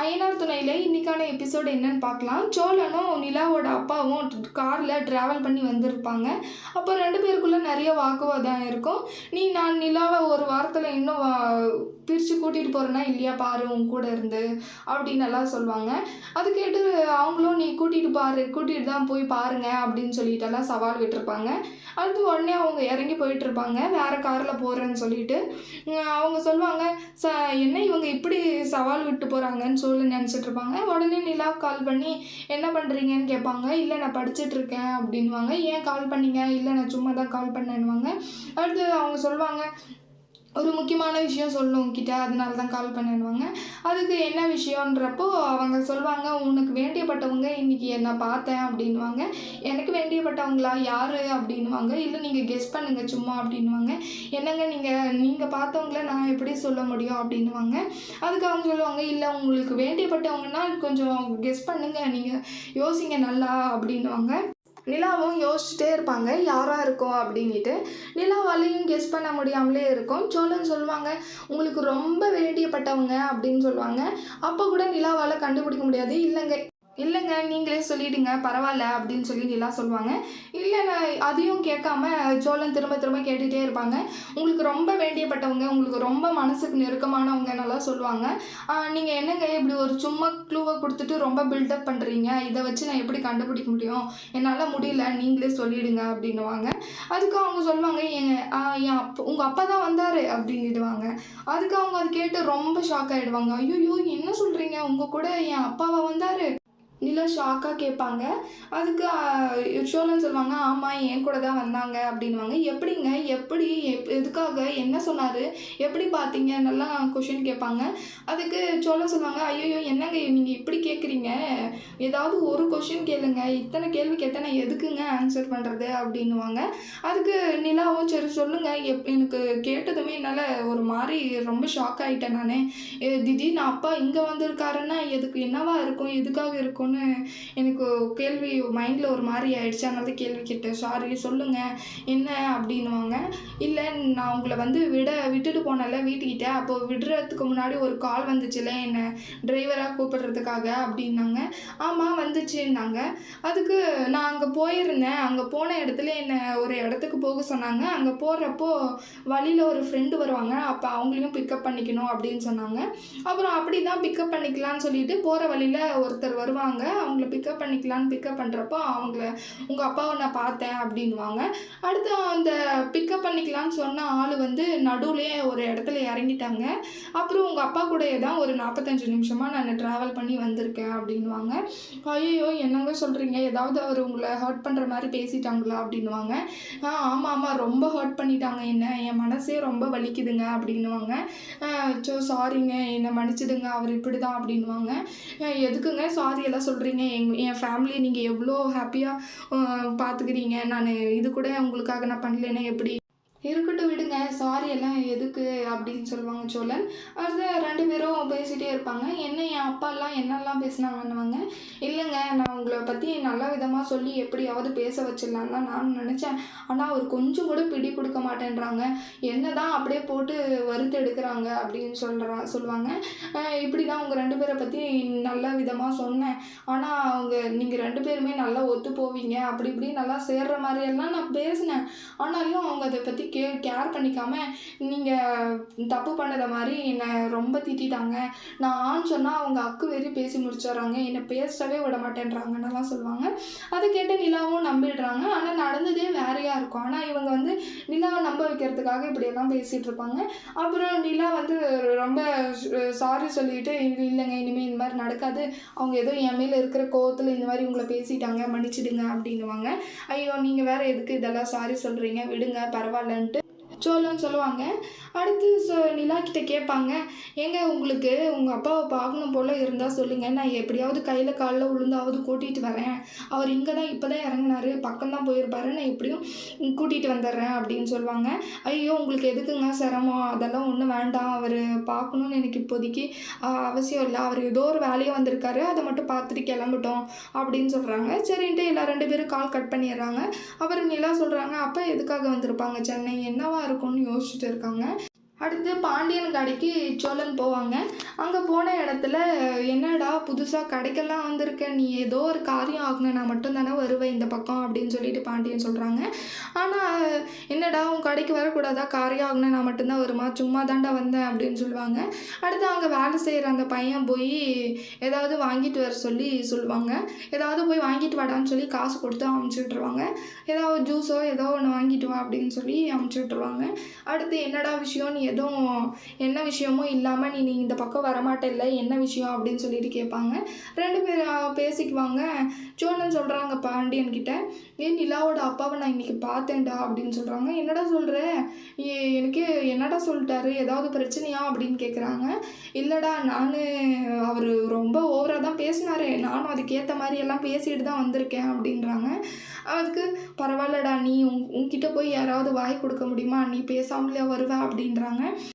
ஐயனார் துணையில் இன்றைக்கான எபிசோடு என்னன்னு பார்க்கலாம். சோழனும் நிலாவோட அப்பாவும் காரில் ட்ராவல் பண்ணி வந்திருப்பாங்க. அப்போ ரெண்டு பேருக்குள்ளே நிறைய வாக்குவாதம் இருக்கும். நீ நான் நிலாவை ஒரு வாரத்தில் இன்னும் பிரித்து கூட்டிகிட்டு போகிறேன்னா இல்லையா? பாரு உன் கூட இருந்து அப்படின்னு எல்லாம் சொல்லுவாங்க. அது கேட்டு அவங்களும் நீ கூட்டிகிட்டு பாரு கூட்டிகிட்டு தான் போய் பாருங்க அப்படின்னு சொல்லிட்டு எல்லாம் சவால் விட்டுருப்பாங்க. அடுத்து உடனே அவங்க இறங்கி போயிட்டுருப்பாங்க வேறு காரில் போகிறேன்னு சொல்லிட்டு அவங்க சொல்லுவாங்க ச என்ன இவங்க இப்படி சவால் விட்டு போகிறாங்கன்னு சொல்லி நினச்சிட்டு இருப்பாங்க உடனே நிலா கால் பண்ணி என்ன பண்ணுறீங்கன்னு கேட்பாங்க. இல்லை நான் படிச்சுட்ருக்கேன் அப்படின்வாங்க ஏன் கால் பண்ணீங்க? இல்லை நான் சும்மா தான் கால் பண்ணேன்னுவாங்க. அடுத்து அவங்க சொல்லுவாங்க ஒரு முக்கியமான விஷயம் சொல்லணும் உங்ககிட்ட அதனால தான் கால் பண்ணுவாங்க அதுக்கு என்ன விஷயன்றப்போ அவங்க சொல்லுவாங்க உனக்கு வேண்டியப்பட்டவங்க இன்னைக்கு என்ன பார்த்தேன் அப்படின்வாங்க எனக்கு வேண்டியப்பட்டவங்களா? யார்? அப்படின்வாங்க இல்லை நீங்கள் கெஸ் பண்ணுங்க சும்மா அப்படின்வாங்க என்னங்க நீங்கள் நீங்கள் பார்த்தவங்கள நான் எப்படி சொல்ல முடியும்? அப்படின்வாங்க அதுக்கு அவங்க சொல்லுவாங்க இல்லை உங்களுக்கு வேண்டியப்பட்டவங்கன்னா கொஞ்சம் கெஸ் பண்ணுங்கள் நீங்கள் யோசிங்க நல்லா அப்படின்வாங்க நிலாவும் யோசிச்சுட்டே இருப்பாங்க. யாராக இருக்கும் அப்படின்ட்டு நிலாவாலையும் கெஸ் பண்ண முடியாமலே இருக்கும். சோழன் சொல்லுவாங்க உங்களுக்கு ரொம்ப வேண்டியப்பட்டவங்க அப்படின்னு சொல்லுவாங்க. அப்போ கூட நிலாவால் கண்டுபிடிக்க முடியாது. இல்லைங்க இல்லைங்க நீங்களே சொல்லிடுங்க பரவாயில்ல அப்படின்னு சொல்லி நிலா சொல்லுவாங்க. இல்லை நான் அதையும் கேட்காம சோழன் திரும்ப திரும்ப கேட்டுகிட்டே இருப்பாங்க. உங்களுக்கு ரொம்ப வேண்டியப்பட்டவங்க உங்களுக்கு ரொம்ப மனசுக்கு நெருக்கமானவங்க நல்லா சொல்லுவாங்க. நீங்கள் என்னங்க இப்படி ஒரு சும்மா க்ளூவை கொடுத்துட்டு ரொம்ப பில்டப் பண்ணுறீங்க இதை வச்சு நான் எப்படி கண்டுபிடிக்க முடியும்? என்னால் முடியல நீங்களே சொல்லிடுங்க அப்படின்னுவாங்க. அதுக்கு அவங்க சொல்லுவாங்க என் என் அப்பா உங்கள் அப்பா தான் வந்தார் அப்படின்னுடுவாங்க. அதுக்கு அவங்க அதை கேட்டு ரொம்ப ஷாக் ஆகிடுவாங்க ஐயோ என்ன சொல்கிறீங்க உங்கள் கூட என் அப்பாவை வந்தார். நிலா ஷாக்காக கேட்பாங்க. அதுக்கு சோழன் சொல்லுவாங்க ஆமாம் என் கூட தான் வந்தாங்க அப்படின்வாங்க எப்படிங்க? எப்படி எப் எதுக்காக? என்ன சொன்னார்? எப்படி பார்த்தீங்க நல்லா கொஷின் கேட்பாங்க. அதுக்கு சோழன் சொல்லுவாங்க ஐயோ என்னங்க நீங்கள் இப்படி கேட்குறீங்க ஏதாவது ஒரு கொஷின் கேளுங்க. இத்தனை கேள்வி கேட்டால் நான் எதுக்குங்க ஆன்சர் பண்ணுறது அப்படின்னுவாங்க. அதுக்கு நிலாவும் சரி சொல்லுங்கள் எப் எனக்கு கேட்டதுமே என்னால் ஒரு மாதிரி ரொம்ப ஷாக் ஆகிட்டேன் நான். திடீர்னு அப்பா இங்கே வந்திருக்காருன்னா எதுக்கு என்னவா இருக்கும்? எதுக்காக ஒன்று எனக்கு கேள்வி மைண்டில் ஒரு மாதிரி ஆயிடுச்சு. அதனால தான் கேள்வி கேட்டேன். சாரி சொல்லுங்கள் என்ன அப்படின்னுவாங்க. இல்லை நான் உங்களை வந்து விட விட்டுட்டு போனேன்ல வீட்டுக்கிட்ட. அப்போது விடுறதுக்கு முன்னாடி ஒரு கால் வந்துச்சுல என்னை டிரைவராக கூப்பிடுறதுக்காக அப்படின்னாங்க. ஆமாம் வந்துச்சுன்னாங்க. அதுக்கு நான் அங்கே போயிருந்தேன். அங்கே போன இடத்துல என்னை ஒரு இடத்துக்கு போக சொன்னாங்க. அங்கே போகிறப்போ வழியில் ஒரு ஃப்ரெண்டு வருவாங்க. அப்போ அவங்களையும் பிக்கப் பண்ணிக்கணும் அப்படின்னு சொன்னாங்க. அப்புறம் அப்படி தான் பிக்கப் பண்ணிக்கலாம்னு சொல்லிட்டு போகிற வழியில் ஒருத்தர் வருவாங்க. அவங்கள பிக்கப் பண்ணிக்கலான்னு பிக்கப் பண்ணுறப்போ அவங்கள உங்கள் அப்பாவை நான் பார்த்தேன் அப்படின்வாங்க அடுத்து அந்த பிக்கப் பண்ணிக்கலான்னு சொன்ன ஆள் வந்து நடுவுலேயே ஒரு இடத்துல இறங்கிட்டாங்க. அப்புறம் உங்கள் அப்பா கூடயே தான் ஒரு நாற்பத்தஞ்சு நிமிஷமாக நான் ட்ராவல் பண்ணி வந்திருக்கேன் அப்படின்வாங்க ஐயோ என்னங்க சொல்கிறீங்க ஏதாவது அவர் உங்களை ஹர்ட் பண்ணுற மாதிரி பேசிட்டாங்களா? அப்படின்வாங்க ஆ ஆமாம் ஆமாம் ரொம்ப ஹர்ட் பண்ணிட்டாங்க என்ன? என் மனசே ரொம்ப வலிக்குதுங்க அப்படின்வாங்க ஸோ சாரிங்க என்னை மன்னிச்சிடுங்க. அவர் இப்படி தான் அப்படின்வாங்க எதுக்குங்க? சாரி எல்லாம் சொல்கிறீங்க எங் என் ஃபேமிலியை நீங்கள் எவ்வளோ ஹாப்பியாக பார்த்துக்கிறீங்க நான் இது கூட உங்களுக்காக நான் பண்ணலைன்னா எப்படி? இருக்கட்டும் விடுங்க சாரி எல்லாம் எதுக்கு அப்படின்னு சொல்லுவாங்க சோழன். அடுத்து ரெண்டு பேரும் பேசிகிட்டே இருப்பாங்க. என்ன என் அப்பாலாம் என்னெல்லாம் பேசினாங்கன்னுவாங்க. இல்லைங்க நான் உங்களை பற்றி நல்ல விதமாக சொல்லி எப்படியாவது பேச வச்சிடலான்னு தான் நான் நினச்சேன். ஆனால் அவர் கொஞ்சம் கூட பிடி கொடுக்க மாட்டேன்றாங்க. என்ன தான் அப்படியே போட்டு வறுத்து எடுக்கிறாங்க அப்படின்னு சொல்கிறா சொல்லுவாங்க. இப்படி தான் உங்கள் ரெண்டு பேரை பற்றி நல்ல விதமாக சொன்னேன். ஆனால் அவங்க நீங்கள் ரெண்டு பேருமே நல்லா ஒத்து போவீங்க. அப்படி இப்படி நல்லா சேர்ற மாதிரியெல்லாம் நான் பேசினேன். ஆனாலும் அவங்க அதை பற்றி கே கேர் பண்ணிக்காமல் நீங்கள் தப்பு பண்ணுற மாதிரி என்னை ரொம்ப திட்டாங்க நான் ஆன்னு சொன்னால் அவங்க அக்கு வெறி பேசி முடிச்சிடுறாங்க. என்னை பேசவே விட மாட்டேன்றாங்கன்னெல்லாம் சொல்லுவாங்க. அதை கேட்டு நிலாவும் நம்பிடுறாங்க. ஆனால் நடந்ததே வேறையாக இருக்கும். ஆனால் இவங்க வந்து நிலாவை நம்ப வைக்கிறதுக்காக இப்படியெல்லாம் பேசிகிட்டு இருப்பாங்க. அப்புறம் நிலா வந்து ரொம்ப சாரி சொல்லிட்டு இல்லைங்க இனிமேல் இந்த மாதிரி நடக்காது. அவங்க ஏதோ என் மேலே இருக்கிற கோவத்தில் இந்த மாதிரி உங்களை பேசிட்டாங்க. மன்னிச்சிடுங்க அப்படின்னுவாங்க. ஐயோ நீங்கள் வேறு எதுக்கு இதெல்லாம் சாரி சொல்கிறீங்க விடுங்க பரவாயில்ல சோழன் சொல்லுவாங்க. அடுத்து சொ நிலா கிட்ட கேட்பாங்க. ஏங்க உங்களுக்கு உங்கள் அப்பாவை பார்க்கணும் போல் இருந்தால் சொல்லுங்கள் நான் எப்படியாவது கையில் காலில் விழுந்தாவது கூட்டிகிட்டு வரேன். அவர் இங்கே தான் இப்போ தான் இறங்குனாரு. பக்கம் தான் போயிருப்பாரு. நான் எப்படியும் கூட்டிகிட்டு வந்துடுறேன் அப்படின்னு சொல்லுவாங்க. ஐயோ உங்களுக்கு எதுக்குங்க சிரமம்? அதெல்லாம் ஒன்றும் வேண்டாம். அவர் பார்க்கணுன்னு எனக்கு இப்போதைக்கு அவசியம் இல்லை. அவர் ஏதோ ஒரு வேலையை வந்திருக்காரு. அதை மட்டும் பார்த்துட்டு கிளம்பிட்டோம் அப்படின்னு சொல்கிறாங்க சரின்ட்டு எல்லா ரெண்டு பேரும் கால் கட் பண்ணிடுறாங்க. அப்புறம் நிலா சொல்கிறாங்க அப்போ எதுக்காக வந்திருப்பாங்க சென்னை? என்னவா இருக்கும்னு யோசிச்சுட்டு இருக்காங்க. அடுத்து பாண்டியன் கடைக்கு சோழன் போவாங்க. அங்கே போன இடத்துல என்னடா புதுசாக கடைக்கெல்லாம் வந்திருக்க? நீ ஏதோ ஒரு காரியம் ஆகணும்னா மட்டும்தானே வருவேன் இந்த பக்கம்? அப்படின்னு சொல்லிட்டு பாண்டியன் சொல்கிறாங்க ஆனால் என்னடா உன் கடைக்கு வரக்கூடாதா? காரியம் ஆகணும்னா மட்டும்தான் வருமா? சும்மா தாண்டா வந்தேன் அப்படின்னு சொல்லுவாங்க. அடுத்து அங்கே வேலை செய்கிற அந்த பையன் போய் ஏதாவது வாங்கிட்டு வர சொல்லி சொல்லுவாங்க. ஏதாவது போய் வாங்கிட்டு வாடான்னு சொல்லி காசு கொடுத்து அமுச்சு விட்ருவாங்க ஏதாவது ஜூஸோ ஏதோ ஒன்று வாங்கிட்டு வா அப்படின்னு சொல்லி அமுச்சு விட்ருவாங்க அடுத்து என்னடா விஷயம்? நீ எதுவும் என்ன விஷயமும் இல்லாமல் நீ நீ இந்த பக்கம் வரமாட்டேல்ல என்ன விஷயம் அப்படின்னு சொல்லிட்டு கேட்பாங்க. ரெண்டு பேர் பேசிக்குவாங்க. சோழன் சொல்கிறாங்க பாண்டியன் கிட்ட ஏன் நிலாவோட அப்பாவை நான் இன்றைக்கி பார்த்தேன்டா அப்படின்னு சொல்கிறாங்க என்னடா சொல்கிற எனக்கு என்னடா சொல்லிட்டாரு? ஏதாவது பிரச்சனையா? அப்படின்னு கேட்குறாங்க இல்லைடா நான் அவர் ரொம்ப ஓவராக தான் பேசினாரு. நானும் அதுக்கேற்ற மாதிரி எல்லாம் பேசிட்டு தான் வந்திருக்கேன் அப்படின்றாங்க. அதுக்கு பரவாயில்லடா நீ உன் உன்கிட்ட போய் யாராவது வாய் கொடுக்க முடியுமா? நீ பேசாமலே வருவ அப்படின்றாங்க. né?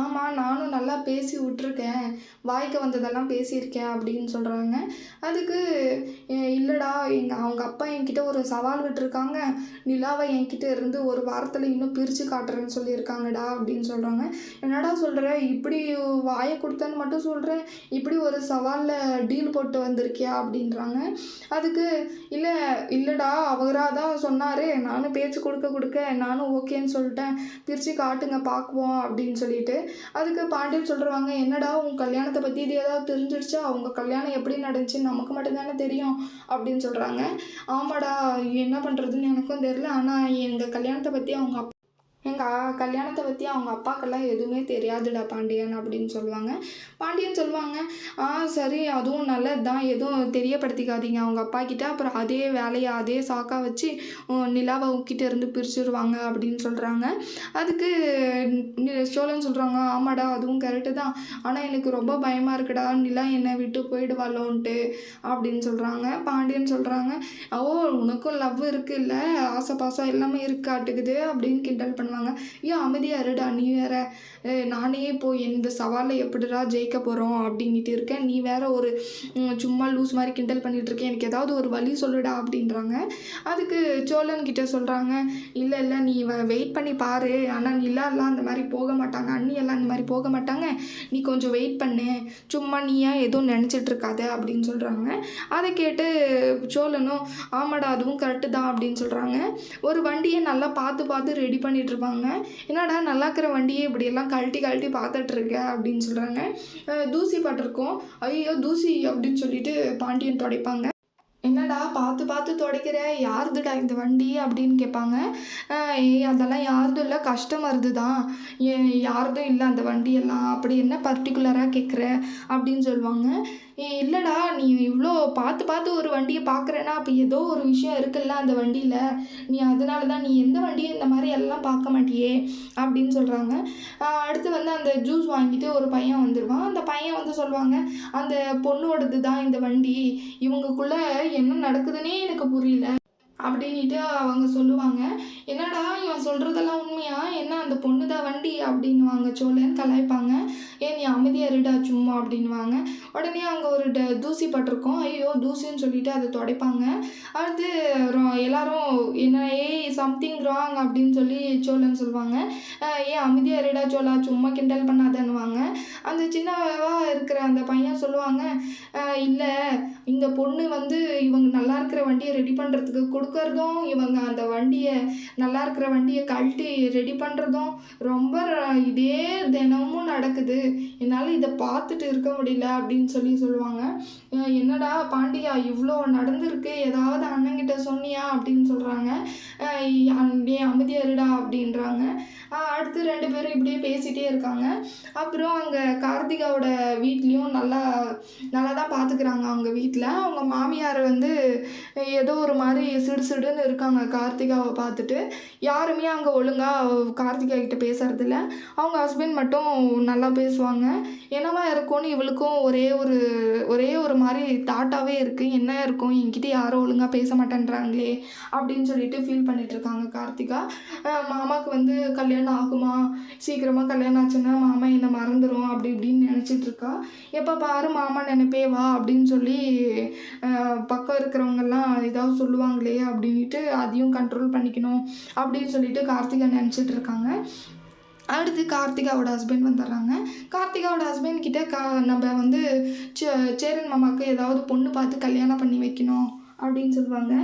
ஆமாம் நானும் நல்லா பேசி விட்ருக்கேன் வாய்க்கு வந்ததெல்லாம் பேசியிருக்கேன் அப்படின்னு சொல்கிறாங்க அதுக்கு இல்லைடா எங்கள் அவங்க அப்பா என்கிட்ட ஒரு சவால் விட்டுருக்காங்க. நிலாவை என்கிட்ட இருந்து ஒரு வாரத்தில் இன்னும் பிரித்து காட்டுறேன்னு சொல்லியிருக்காங்கடா அப்படின்னு சொல்கிறாங்க என்னடா சொல்கிற இப்படி வாயை கொடுத்தேன்னு மட்டும் சொல்கிறேன் இப்படி ஒரு சவாலில் டீல் போட்டு வந்திருக்கியா? அப்படின்றாங்க. அதுக்கு இல்லை இல்லைடா அவராக தான் சொன்னார். நானும் பேச்சு கொடுக்க கொடுக்க நானும் ஓகேன்னு சொல்லிட்டேன். பிரித்து காட்டுங்க பார்க்குவோம் அப்படின்னு சொல்லிட்டு அதுக்கு பாண்டியன் சொல்கிறாங்க என்னடா உன் கல்யாணத்தை பற்றி இது ஏதாவது தெரிஞ்சிடுச்சா அவங்க கல்யாணம் எப்படி நடந்துச்சுன்னு நமக்கு மட்டும்தானே தெரியும் அப்படின்னு சொல்கிறாங்க ஆமாடா என்ன பண்ணுறதுன்னு எனக்கும் தெரில ஆனால் எங்கள் கல்யாணத்தை பற்றி அவங்க அப் எங்கள் கல்யாணத்தை பற்றி அவங்க அப்பாக்கெல்லாம் எதுவுமே தெரியாதுடா பாண்டியன் அப்படின்னு சொல்லுவாங்க. பாண்டியன் சொல்லுவாங்க ஆ சரி அதுவும் நல்லது தான் எதுவும் தெரியப்படுத்திக்காதீங்க. அவங்க அப்பா கிட்ட அப்புறம் அதே வேலையை அதே சாக்கா வச்சு நிலாவை உங்ககிட்ட இருந்து பிரிச்சுருவாங்க அப்படின்னு சொல்கிறாங்க அதுக்கு சோழன் சொல்கிறாங்க ஆமாடா அதுவும் கரெக்டு தான். ஆனால் எனக்கு ரொம்ப பயமாக இருக்குடா. நிலா என்னை விட்டு போயிடுவாளோன்ட்டு அப்படின்னு சொல்கிறாங்க பாண்டியன் சொல்கிறாங்க ஓ உனக்கும் லவ் இருக்குல்ல. ஆசை பாசம் எல்லாமே இருக்காட்டுக்குது அப்படின்னு கிண்டல் பண்ணுவாங்க. ஏன் அமைதியாக இருடா நீ வேற நானே போய் இந்த சவாலில் எப்படிடா ஜெயிக்க போகிறோம் அப்படின்ட்டு இருக்கேன். நீ வேற ஒரு சும்மா லூஸ் மாதிரி கிண்டல் பண்ணிட்டு இருக்கேன். எனக்கு ஏதாவது ஒரு வழி சொல்லுடா அப்படின்றாங்க. அதுக்கு சோழன் கிட்ட சொல்கிறாங்க இல்லை இல்லை நீ வெயிட் பண்ணி பாரு. ஆனால் நிலாலாம் அந்த மாதிரி போக மாட்டாங்க. அண்ணியெல்லாம் அந்த மாதிரி போக மாட்டாங்க. நீ கொஞ்சம் வெயிட் பண்ணு. சும்மா நீ ஏன் எதுவும் நினச்சிட்டு இருக்காத அப்படின்னு சொல்கிறாங்க அதை கேட்டு சோழனும் ஆமாடா அதுவும் கரெக்டு தான் அப்படின்னு சொல்கிறாங்க ஒரு வண்டியை நல்லா பார்த்து பார்த்து ரெடி பண்ணிட்டு இருப்பாங்க என்னடா நல்லா இருக்கிற வண்டியை இப்படியெல்லாம் கழட்டி கழட்டி பார்த்துட்டு இருக்க அப்படின்னு சொல்கிறாங்க தூசி பட்டிருக்கோம். ஐயோ தூசி அப்படின்னு சொல்லிட்டு பாண்டியன் துடைப்பாங்க. என்னடா பார்த்து பார்த்து துடைக்கிற? யாருதுடா இந்த வண்டி? அப்படின்னு கேட்பாங்க. ஏய் அதெல்லாம் யாருதும் இல்லை. கஸ்டமர்து தான் ஏ யாருதும் இல்லை அந்த வண்டியெல்லாம். அப்படி என்ன பர்டிகுலராக கேட்குற? அப்படின்னு சொல்லுவாங்க. இல்லைடா நீ இவ்வளோ பார்த்து பார்த்து ஒரு வண்டியை பார்க்குறேன்னா அப்போ ஏதோ ஒரு விஷயம் இருக்குல்ல அந்த வண்டியில். நீ அதனால தான் நீ எந்த வண்டியும் இந்த மாதிரி எல்லாம் பார்க்க மாட்டியே அப்படின்னு சொல்கிறாங்க அடுத்து வந்து அந்த ஜூஸ் வாங்கிட்டு ஒரு பையன் வந்துடுவான் அந்த பையன் வந்து சொல்லுவாங்க அந்த பொண்ணோடது தான் இந்த வண்டி. இவங்களுக்குள்ளே என்ன நடக்குதுன்னே எனக்கு புரியல. அப்படின்ட்டு அவங்க சொல்லுவாங்க. என்னடா இவன் சொல்கிறதெல்லாம் உண்மையா? என்ன அந்த பொண்ணு தான் வண்டி? அப்படின்னுவாங்க. சோழன் கலாய்ப்பாங்க. ஏன் நீ அமைதியாக இருடா சும்மா அப்படின்வாங்க உடனே அங்கே ஒரு ட தூசி பட்டிருக்கோம். ஐயோ தூசின்னு சொல்லிட்டு அதை துடைப்பாங்க. அடுத்து எல்லாரும் என்ன ஏய் சம்திங் ராங் அப்படின்னு சொல்லி சோழன் சொல்லுவாங்க. ஏன் அமைதியாக இருடா சோழா சும்மா கிண்டல் பண்ணாதன்னுவாங்க. அந்த சின்னவா இருக்கிற அந்த பையன் சொல்லுவாங்க. இல்லை இந்த பொண்ணு வந்து இவங்க நல்லா இருக்கிற வண்டியை ரெடி பண்ணுறதுக்கு கூட கொடுக்கறதும் இவங்க அந்த வண்டியை நல்லா இருக்கிற வண்டியை கழட்டி ரெடி பண்ணுறதும் ரொம்ப ர- இதே தினமும் நடக்குது. என்னால் இதை பார்த்துட்டு இருக்க முடியல அப்படின்னு சொல்லி சொல்லுவாங்க. என்னடா பாண்டியா இவ்வளோ நடந்திருக்கு. ஏதாவது அண்ணங்கிட்ட சொன்னியா அப்படின்னு சொல்கிறாங்க ஏ அமைதியா இருடா அப்படின்றாங்க. அடுத்து ரெண்டு பேரும் இப்படியே பேசிகிட்டே இருக்காங்க. அப்புறம் அங்கே கார்த்திகாவோட வீட்லேயும் நல்லா நல்லா தான் பார்த்துக்கிறாங்க அவங்க வீட்டில் அவங்க மாமியார் வந்து ஏதோ ஒரு மாதிரி சிடு சிடுன்னு இருக்காங்க கார்த்திகாவை பார்த்துட்டு. யாருமே அங்கே ஒழுங்காக கார்த்திகா கிட்ட பேசுறதில்ல. அவங்க ஹஸ்பண்ட் மட்டும் நல்லா பேசுவாங்க. என்னவா இருக்கும்னு இவளுக்கும் ஒரே ஒரு ஒரே ஒரு மாதிரி தாட்டாகவே இருக்குது என்ன இருக்கும்? என்கிட்ட யாரும் ஒழுங்காக பேச மாட்டேன்றாங்களே அப்படின்னு சொல்லிட்டு ஃபீல் பண்ணிட்டு இருக்காங்க கார்த்திகா. மாமாவுக்கு வந்து கல்யாணம் ஆகுமா? சீக்கிரமாக கல்யாணம் ஆச்சுன்னா மாமா என்னை மறந்துடும் அப்படி இப்படின்னு நினச்சிட்டு இருக்கா. எப்போ பாரு மாமா நினைப்பே வா அப்படின்னு சொல்லி பக்கம் இருக்கிறவங்கெல்லாம் ஏதாவது சொல்லுவாங்களே அப்படின்ட்டு அதையும் கண்ட்ரோல் பண்ணிக்கணும் அப்படின்னு சொல்லிட்டு கார்த்திகா நினச்சிட்டு இருக்காங்க. அடுத்து கார்த்திகாவோட ஹஸ்பண்ட் வந்துடுறாங்க. கார்த்திகாவோட ஹஸ்பண்ட் கிட்ட கா நம்ம வந்து சே சேரன் மாமாவுக்கு ஏதாவது பொண்ணு பார்த்து கல்யாணம் பண்ணி வைக்கணும் அப்படின்னு சொல்லுவாங்க.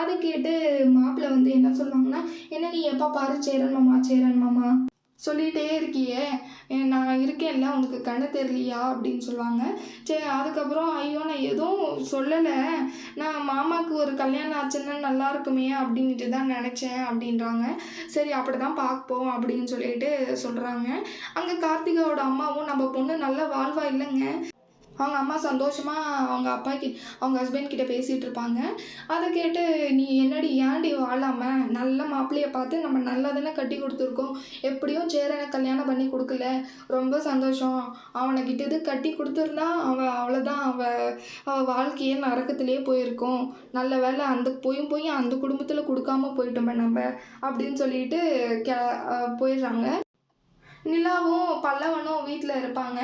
அதை கேட்டு மாப்பிள்ளை வந்து என்ன சொல்லுவாங்கன்னா என்ன நீ எப்போ பாரு சேரன் மாமா சேரன் மாமா? சொல்லிகிட்டே இருக்கியே. நான் இருக்கேன்ல உனக்கு கண்ணு தெரியலையா? அப்படின்னு சொல்லுவாங்க. சரி அதுக்கப்புறம் ஐயோ நான் எதுவும் சொல்லலை. நான் மாமாவுக்கு ஒரு கல்யாணம் ஆச்சுன்னா நல்லா இருக்குமே அப்படின்ட்டு தான் நினச்சேன் அப்படின்றாங்க. சரி அப்படி தான் பார்ப்போம் அப்படின்னு சொல்லிட்டு சொல்கிறாங்க அங்கே கார்த்திகாவோட அம்மாவும் நம்ம பொண்ணு நல்ல வாழ்வா இல்லைங்க. அவங்க அம்மா சந்தோஷமாக அவங்க அப்பா கி அவங்க ஹஸ்பண்ட் கிட்ட பேசிகிட்டு இருப்பாங்க. அதை கேட்டு நீ என்னடி ஏன்டி வாழாமல் நல்ல மாப்பிள்ளையை பார்த்து நம்ம நல்லா தானே கட்டி கொடுத்துருக்கோம். எப்படியும் சேரனை கல்யாணம் பண்ணி கொடுக்கல. ரொம்ப சந்தோஷம். அவனை கிட்டது கட்டி கொடுத்துருந்தா அவன் அவ்வளோதான் அவ அவள் வாழ்க்கையே நரக்கத்திலே போயிருக்கோம். நல்ல வேளை அந்த போயும் போய் அந்த குடும்பத்தில் கொடுக்காம போயிட்டோமே நம்ம அப்படின்னு சொல்லிட்டு கே போயிடுறாங்க. நிலாவும் பல்லவனும் வீட்டில் இருப்பாங்க.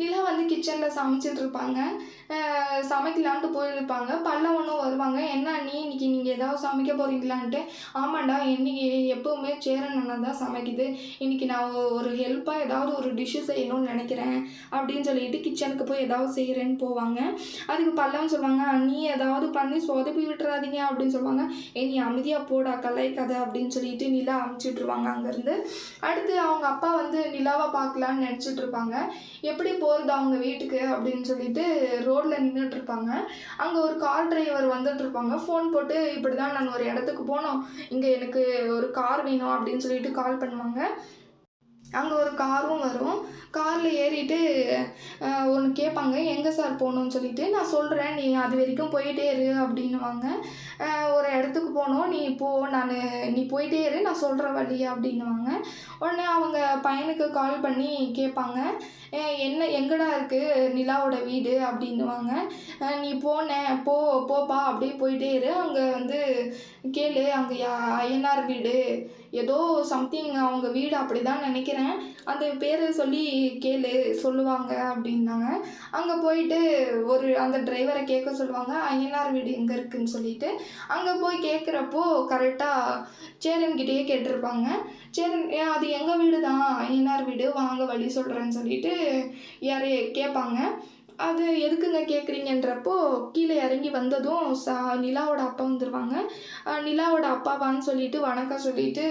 நிலா வந்து கிச்சனில் சமைச்சிட்டு இருப்பாங்க சமைக்கலான்ட்டு போயிருப்பாங்க. பல்லவனும் வருவாங்க. என்ன நீ இன்னைக்கு நீங்கள் ஏதாவது சமைக்க போகிறீங்களான்ட்டு ஆமாண்டா இன்னைக்கு எப்போவுமே சேரன் தான் சமைக்குது. இன்னைக்கு நான் ஒரு ஹெல்ப்பாக ஏதாவது ஒரு டிஷ்ஷு செய்யணும்னு நினைக்கிறேன். அப்படின்னு சொல்லிட்டு கிச்சனுக்கு போய் ஏதாவது செய்கிறேன்னு போவாங்க. அதுக்கு பல்லவன் சொல்லுவாங்க நீ ஏதாவது பண்ணி சொதப்பி விட்டுறாதீங்க. அப்படின்னு சொல்லுவாங்க ஏ நீ அமைதியாக போடா கதை அப்படின்னு சொல்லிட்டு நிலா அமுச்சிட்ருவாங்க அங்கேருந்து. அடுத்து அவங்க அப்பா வந்து நிலாவை பார்க்கலான்னு நினச்சிட்டு இருப்பாங்க. எப்படி போகிறது அவங்க வீட்டுக்கு அப்படின்னு சொல்லிட்டு ரோட்டில் நின்றுட்டு இருப்பாங்க. அங்கே ஒரு கார் டிரைவர் வந்துட்டு இருப்பாங்க. ஃபோன் போட்டு இப்படி தான் நான் ஒரு இடத்துக்கு போனோம். இங்கே எனக்கு ஒரு கார் வேணும் அப்படின்னு சொல்லிட்டு கால் பண்ணுவாங்க. அங்கே ஒரு காரும் வரும். காரில் ஏறிட்டு ஒன்று கேட்பாங்க எங்கே சார் போகணும்னு சொல்லிட்டு நான் சொல்கிறேன் நீ அது வரைக்கும் போயிட்டே இரு அப்படின்னுவாங்க. ஒரு இடத்துக்கு போனோம். நீ போ. நான் நீ போயிட்டே இரு. நான் சொல்கிற வழி அப்படின்னுவாங்க. உடனே அவங்க பையனுக்கு கால் பண்ணி கேட்பாங்க என்ன எங்கடா இருக்குது நிலாவோட வீடு அப்படின்னுவாங்க. நீ போன போ போப்பா. அப்படியே போயிட்டே இரு. அங்கே வந்து கேளு. அங்கே ஐயனார் வீடு. ஏதோ சம்திங் அவங்க வீடு அப்படி தான் நினைக்கிறேன். அந்த பேரை சொல்லி கேளு சொல்லுவாங்க அப்படின்னாங்க. அங்கே போயிட்டு ஒரு அந்த டிரைவரை கேட்க சொல்லுவாங்க ஐயனார் வீடு எங்கே இருக்குன்னு சொல்லிட்டு. அங்கே போய் கேட்குறப்போ கரெக்டாக சேரன்கிட்டயே கேட்டிருப்பாங்க. சேரன் அது எங்கள் வீடு தான் ஐயனார் வீடு வாங்க வழி சொல்கிறேன்னு சொல்லிட்டு யாரையே கேட்பாங்க. அது எதுக்குங்க கேட்குறீங்கன்றப்போ கீழே இறங்கி வந்ததும் சா நிலாவோட அப்பா வந்துடுவாங்க நிலாவோட அப்பாவான்னு சொல்லிட்டு வணக்கம் சொல்லிட்டு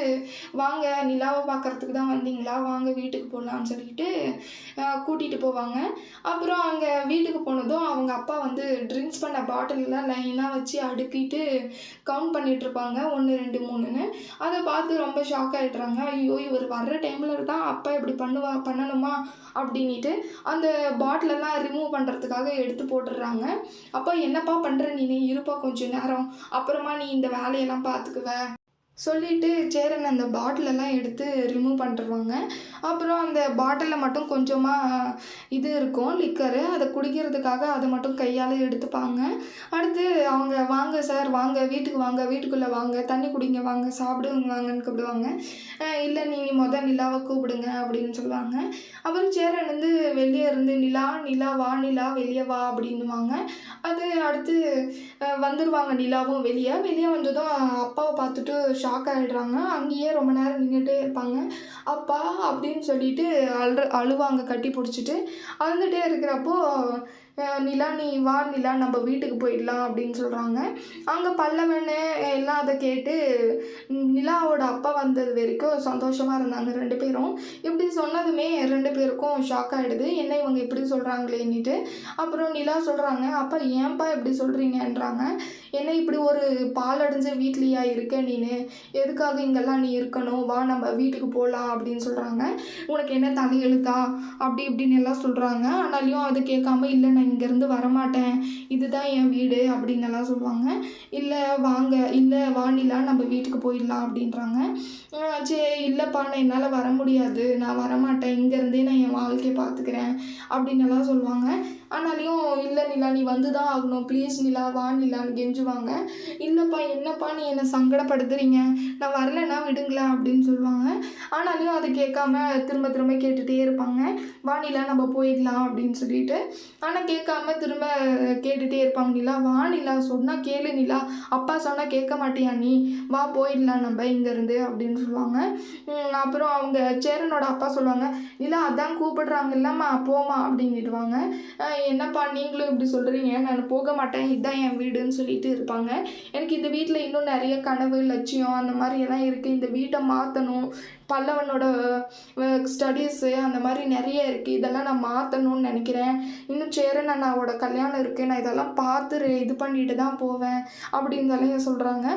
வாங்க நிலாவை பார்க்கறதுக்கு தான் வந்தீங்களா? வாங்க வீட்டுக்கு போகலான்னு சொல்லிட்டு கூட்டிகிட்டு போவாங்க. அப்புறம் அங்கே வீட்டுக்கு போனதும் அவங்க அப்பா வந்து ட்ரிங்க்ஸ் பண்ண பாட்டிலெலாம் லைனாக வச்சு அடுக்கிட்டு கவுண்ட் பண்ணிட்டு இருப்பாங்க. ஒன்று ரெண்டு மூணுன்னு. அதை பார்த்து ரொம்ப ஷாக் ஆகிடுறாங்க ஐயோ இவர் வர்ற டைமில் தான் அப்பா இப்படி பண்ணுவா பண்ணணுமா? அப்படின்ட்டு அந்த பாட்டிலெல்லாம் ரிமூவ் பண்ணுறதுக்காக எடுத்து போட்டுடுறாங்க. அப்போ என்னப்பா பண்ணுற நீ? இருப்பா கொஞ்சம் நேரம். அப்புறமா நீ இந்த வேலையெல்லாம் பார்த்துக்குவ சொல்லிட்டு சேரன் அந்த பாட்டிலெல்லாம் எடுத்து ரிமூவ் பண்ணிடுவாங்க அப்புறம் அந்த பாட்டிலில் மட்டும் கொஞ்சமாக இது இருக்கும் லிக்கரு அதை குடிக்கிறதுக்காக அதை மட்டும் கையால் எடுத்துப்பாங்க. அடுத்து அவங்க வாங்க சார் வாங்க வீட்டுக்கு வாங்க வீட்டுக்குள்ளே வாங்க தண்ணி குடிங்க வாங்க சாப்பிடுங்க வாங்கன்னு கூப்பிடுவாங்க. இல்லை நீங்கள் மொதல் நிலாவை கூப்பிடுங்க அப்படின்னு சொல்லுவாங்க. அப்புறம் சேரன் வந்து வெளியே இருந்து நிலா நிலா வா நிலா வெளியே வா அப்படின்னுவாங்க. அது அடுத்து வந்துடுவாங்க நிலாவும் வெளியே. வெளியே வந்ததும் அப்பாவை பார்த்துட்டு ஷாக் ஆகிடுறாங்க அங்கேயே ரொம்ப நேரம் நின்றுட்டே இருப்பாங்க. அப்பா அப்படின்னு சொல்லிட்டு அழு அழுவாங்க கட்டி பிடிச்சிட்டு. அழுதுகிட்டே இருக்கிறப்போ நிலா நீ வா நிலா நம்ம வீட்டுக்கு போயிடலாம் அப்படின்னு சொல்கிறாங்க அங்கே பல்லவனு எல்லாம் அதை கேட்டு நிலாவோட அப்பா வந்தது வரைக்கும் சந்தோஷமாக இருந்தாங்க ரெண்டு பேரும். இப்படி சொன்னதுமே ரெண்டு பேருக்கும் ஷாக் ஆகிடுது என்ன இவங்க இப்படி சொல்கிறாங்களேன்னுட்டு அப்புறம் நிலா சொல்கிறாங்க அப்பா ஏன்பா இப்படி சொல்கிறீங்கன்றாங்க என்ன இப்படி ஒரு பாலடைஞ்ச வீட்லேயா இருக்க நீனு? எதுக்காக இங்கெல்லாம் நீ இருக்கணும்? வா நம்ம வீட்டுக்கு போகலாம் அப்படின்னு சொல்கிறாங்க உனக்கு என்ன தலையெழுத்தா? அப்படி இப்படின்னு எல்லாம் சொல்கிறாங்க ஆனாலையும் அது கேட்காம இல்லை நான் இங்கேருந்து வரமாட்டேன். இதுதான் என் வீடு அப்படின்னு எல்லாம் சொல்லுவாங்க. இல்லை வாங்க இல்லை வானிலா நம்ம வீட்டுக்கு போயிடலாம் அப்படின்றாங்க. சரி இல்லைப்பா நான் என்னால் வர முடியாது. நான் வரமாட்டேன். இங்கேருந்தே நான் என் வாழ்க்கையை பார்த்துக்கிறேன் அப்படின்னு எல்லாம் சொல்லுவாங்க. ஆனாலையும் இல்லை நிலா நீ வந்து தான் ஆகணும். ப்ளீஸ் நிலா வா நிலான்னு கெஞ்சுவாங்க. இல்லைப்பா என்னப்பா நீ என்னை சங்கடப்படுத்துறீங்க? நான் வரலைன்னா விடுங்களேன் அப்படின்னு சொல்லுவாங்க. ஆனாலையும் அதை கேட்காம திரும்ப திரும்ப கேட்டுகிட்டே இருப்பாங்க. வா நிலா நம்ம போயிடலாம் அப்படின்னு சொல்லிட்டு. ஆனால் கேட்காம திரும்ப கேட்டுகிட்டே இருப்பாங்க. நிலா வா நிலா சொன்னால் கேளு நிலா. அப்பா சொன்னால் கேட்க மாட்டியா நீ? வா போயிடலாம் நம்ம இங்கேருந்து அப்படின்னு சொல்லுவாங்க. அப்புறம் அவங்க சேரனோட அப்பா சொல்லுவாங்க நிலா அதான் கூப்பிடுறாங்க. இல்லம்மா போமா அப்படின்னுடுவாங்க என்னப்பா நீங்களும் இப்படி சொல்கிறீங்க நான் போக மாட்டேன். இதுதான் என் வீடுன்னு சொல்லிட்டு இருப்பாங்க. எனக்கு இந்த வீட்டில் இன்னும் நிறைய கனவு லட்சியம் அந்த மாதிரி எல்லாம் இருக்குது இந்த வீட்டை மாற்றணும் பல்லவனோட ஸ்டடீஸு அந்த மாதிரி நிறைய இருக்குது இதெல்லாம் நான் மாற்றணும்னு நினைக்கிறேன். இன்னும் சேரன் அண்ணாவோட கல்யாணம் இருக்குது நான் இதெல்லாம் பார்த்து இது பண்ணிட்டு தான் போவேன் அப்படின்னு சொல்கிறாங்க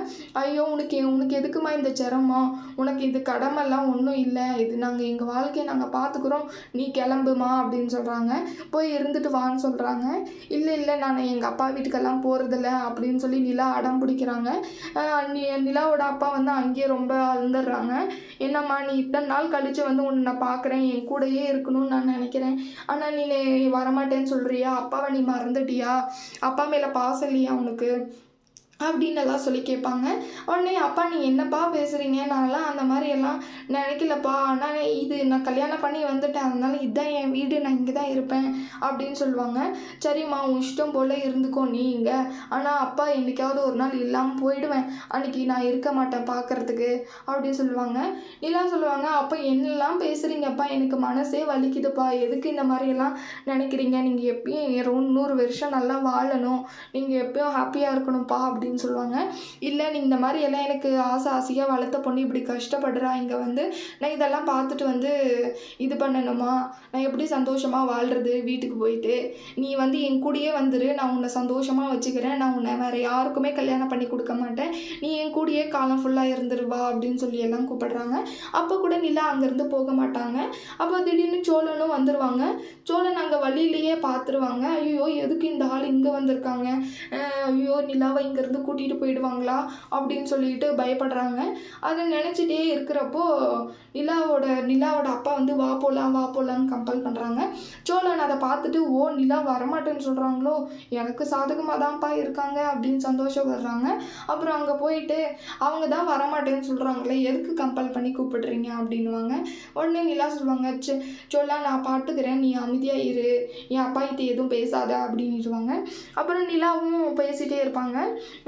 ஐயோ உனக்கு உனக்கு எதுக்குமா இந்த சிரமம்? உனக்கு இது கடமைலாம் ஒன்றும் இல்லை. இது நாங்கள் எங்கள் வாழ்க்கையை நாங்கள் பார்த்துக்குறோம். நீ கிளம்புமா அப்படின்னு சொல்கிறாங்க போய் இருந்துட்டு வான்னு சொல்கிறாங்க இல்லை இல்லை நான் எங்கள் அப்பா வீட்டுக்கெல்லாம் போகிறதில்ல அப்படின்னு சொல்லி நிலா அடம் பிடிக்கிறாங்க. நிலாவோட அப்பா வந்து அங்கேயே ரொம்ப அழுந்துடுறாங்க. என்னம்மா நீ இத்தனை நாள் கழித்து வந்து உன்னை நான் பார்க்குறேன் என் கூடயே இருக்கணும்னு நான் நினைக்கிறேன். ஆனால் நீ வரமாட்டேன்னு சொல்கிறியா அப்பாவை நீ மறந்துட்டியா? அப்பா மேலே பாசம் இல்லையா உனக்கு? அப்படின்னு எல்லாம் சொல்லி கேட்பாங்க. உடனே அப்பா நீ என்னப்பா பேசுகிறீங்க நான்லாம் அந்த மாதிரி எல்லாம் நினைக்கலப்பா. ஆனால் இது நான் கல்யாணம் பண்ணி வந்துட்டேன். அதனால இதுதான் என் வீடு. நான் இங்கே தான் இருப்பேன். அப்படின்னு சொல்லுவாங்க. சரிம்மா உன் இஷ்டம் போல் இருந்துக்கோ நீ இங்கே. ஆனால் அப்பா என்றைக்காவது ஒரு நாள் இல்லாமல் போயிடுவேன். அன்னைக்கு நான் இருக்க மாட்டேன் பார்க்கறதுக்கு அப்படின்னு சொல்லுவாங்க. நிலா சொல்லுவாங்க அப்போ என்னெல்லாம் பேசுகிறீங்கப்பா எனக்கு மனசே வலிக்குதுப்பா. எதுக்கு இந்த மாதிரியெல்லாம் நினைக்கிறீங்க? நீங்கள் எப்பயும் நூறு வருஷம் நல்லா வாழணும். நீங்கள் எப்பயும் ஹாப்பியாக இருக்கணும்ப்பா. அப்படி அப்படின்னு சொல்லுவாங்க. இல்லை நீ இந்த மாதிரி எல்லாம் எனக்கு ஆசை ஆசையாக வளர்த்த பொண்ணு இப்படி கஷ்டப்படுறா இங்கே வந்து நான் இதெல்லாம் பார்த்துட்டு வந்து இது பண்ணணுமா? நான் எப்படி சந்தோஷமாக வாழ்கிறது வீட்டுக்கு போயிட்டு? நீ வந்து என் கூடயே வந்துரு நான் உன்னை சந்தோஷமாக வச்சுக்கிறேன். நான் உன்னை வேறு யாருக்குமே கல்யாணம் பண்ணி கொடுக்க மாட்டேன். நீ என் கூடயே காலம் ஃபுல்லாக இருந்துருவா அப்படின்னு சொல்லி எல்லாம் கூப்பிடுறாங்க. அப்போ கூட நிலா அங்கேருந்து போக மாட்டாங்க. அப்போ திடீர்னு சோழனும் வந்துடுவாங்க சோழன் அங்கே வழியிலேயே பார்த்துருவாங்க. ஐயோ எதுக்கு இந்த ஆள் இங்கே வந்திருக்காங்க? ஐயோ நிலாவை இங்கேருந்து கூட்டிகிட்டு போயிடுவாங்களா அப்படின்னு சொல்லிட்டு பயப்படுறாங்க. அதை நினச்சிட்டே இருக்கிறப்போ நிலாவோட நிலாவோட அப்பா வந்து வா போகலாம் வா போகலான்னு கம்பல் பண்ணுறாங்க சோழன் அதை பார்த்துட்டு ஓ நிலா வரமாட்டேன்னு சொல்கிறாங்களோ எனக்கு சாதகமாக தான்ப்பா இருக்காங்க அப்படின்னு சந்தோஷப்படுறாங்க. அப்புறம் அங்கே போயிட்டு அவங்க தான் வரமாட்டேன்னு சொல்கிறாங்களே எதுக்கு கம்பல் பண்ணி கூப்பிடுறீங்க? அப்படின்னுவாங்க. உடனே நிலா சொல்லுவாங்க "ச்சே, சோழா நான் பார்த்துக்கிறேன் நீ அமைதியாக இரு. என் அப்பா கிட்ட எதுவும் பேசாத அப்படின்னுடுவாங்க அப்புறம் நிலாவும் பேசிகிட்டே இருப்பாங்க.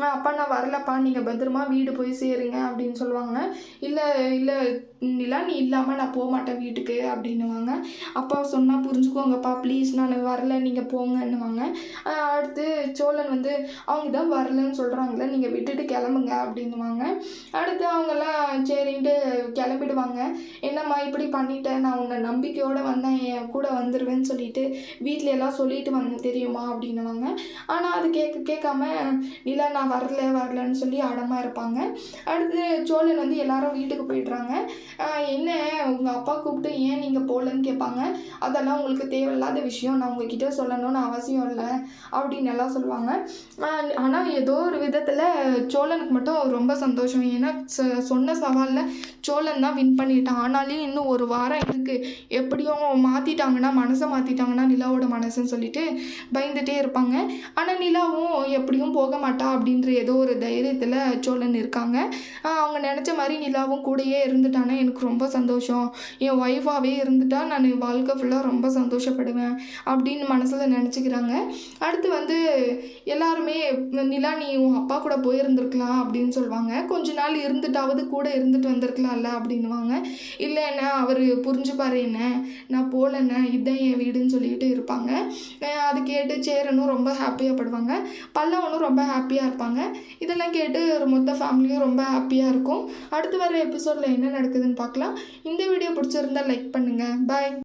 அப்பா நான் வரலப்பா நீங்கள் பத்திரமா வீடு போய் சேருங்க அப்படின்னு சொல்லுவாங்க. இல்லை இல்லை நிலா நீ இல்லாமல் நான் போக மாட்டேன் வீட்டுக்கு அப்படின்னுவாங்க. அப்பா சொன்னால் புரிஞ்சுக்கோங்கப்பா ப்ளீஸ் நான் வரல நீங்கள் போங்கன்னுவாங்க. அடுத்து சோழன் வந்து அவங்க தான் வரலன்னு சொல்கிறாங்களே நீங்கள் விட்டுட்டு கிளம்புங்க அப்படின்னுவாங்க. அடுத்து அவங்கெல்லாம் சரின்ட்டு கிளம்பிடுவாங்க. என்னம்மா இப்படி பண்ணிட்டேன் நான் உன்னை நம்பிக்கையோடு வந்தேன் என் கூட வந்துடுவேன்னு சொல்லிட்டு வீட்டில எல்லாம் சொல்லிட்டு வந்தேன் தெரியுமா? அப்படின்னுவாங்க. ஆனால் அது கேட்க கேட்காம நிலா நான் வரல வரலன்னு சொல்லி அடமாக இருப்பாங்க. அடுத்து சோழன் வந்து எல்லாரும் வீட்டுக்கு போயிடுறாங்க. என்ன? உங்கள் அப்பா கூப்பிட்டு ஏன் நீங்கள் போகலன்னு கேட்பாங்க அதெல்லாம் உங்களுக்கு தேவையில்லாத விஷயம். நான் உங்ககிட்ட சொல்லணும்னு அவசியம் இல்லை அப்படின்னு எல்லாம் சொல்லுவாங்க. ஆனால் ஏதோ ஒரு விதத்தில் சோழனுக்கு மட்டும் ரொம்ப சந்தோஷம். ஏன்னா சொ- சொன்ன சவாலில் சோழன் தான் வின் பண்ணிட்டான். ஆனாலும் இன்னும் ஒரு வாரம் இருக்குது எப்படியும் மாற்றிட்டாங்கன்னா மனசை மாற்றிட்டாங்கன்னா நிலாவோட மனசுன்னு சொல்லிட்டு பயந்துட்டே இருப்பாங்க. ஆனால் நிலாவும் எப்படியும் போக மாட்டா அப்படின்ற ஏதோ ஒரு தைரியத்தில் சோழன் இருக்காங்க. அவங்க நினச்ச மாதிரி நிலாவும் கூடயே இருந்துட்டானா எனக்கு ரொம்ப சந்தோஷம். என் ஒய்ஃபாகவே இருந்துட்டா நான் வாழ்க்கை ஃபுல்லாக ரொம்ப சந்தோஷப்படுவேன் அப்படின்னு மனசில் நினச்சிக்கிறாங்க. அடுத்து வந்து எல்லாருமே நிலா நீ உன் அப்பா கூட போயிருந்துருக்கலாம் அப்படின்னு சொல்லுவாங்க. கொஞ்ச நாள் இருந்துட்டாவது கூட இருந்துட்டு வந்திருக்கலாம்ல அப்படின்னுவாங்க. இல்லை என்ன அவர் புரிஞ்சுப்பாரு என்ன? நான் போகலண்ணே இதுதான் என் வீடுன்னு சொல்லிக்கிட்டு இருப்பாங்க. அது கேட்டு சேரனும் ரொம்ப ஹாப்பியாக படுவாங்க. பல்லவனும் ரொம்ப ஹாப்பியாக இருப்பாங்க. இதெல்லாம் கேட்டு மொத்த ஃபேமிலியும் ரொம்ப ஹாப்பியாக இருக்கும். அடுத்து வர எபிசோடில் என்ன நடக்குதுன்னு பார்க்கலாம். இந்த வீடியோ பிடிச்சிருந்தா லைக் பண்ணுங்கள் பாய்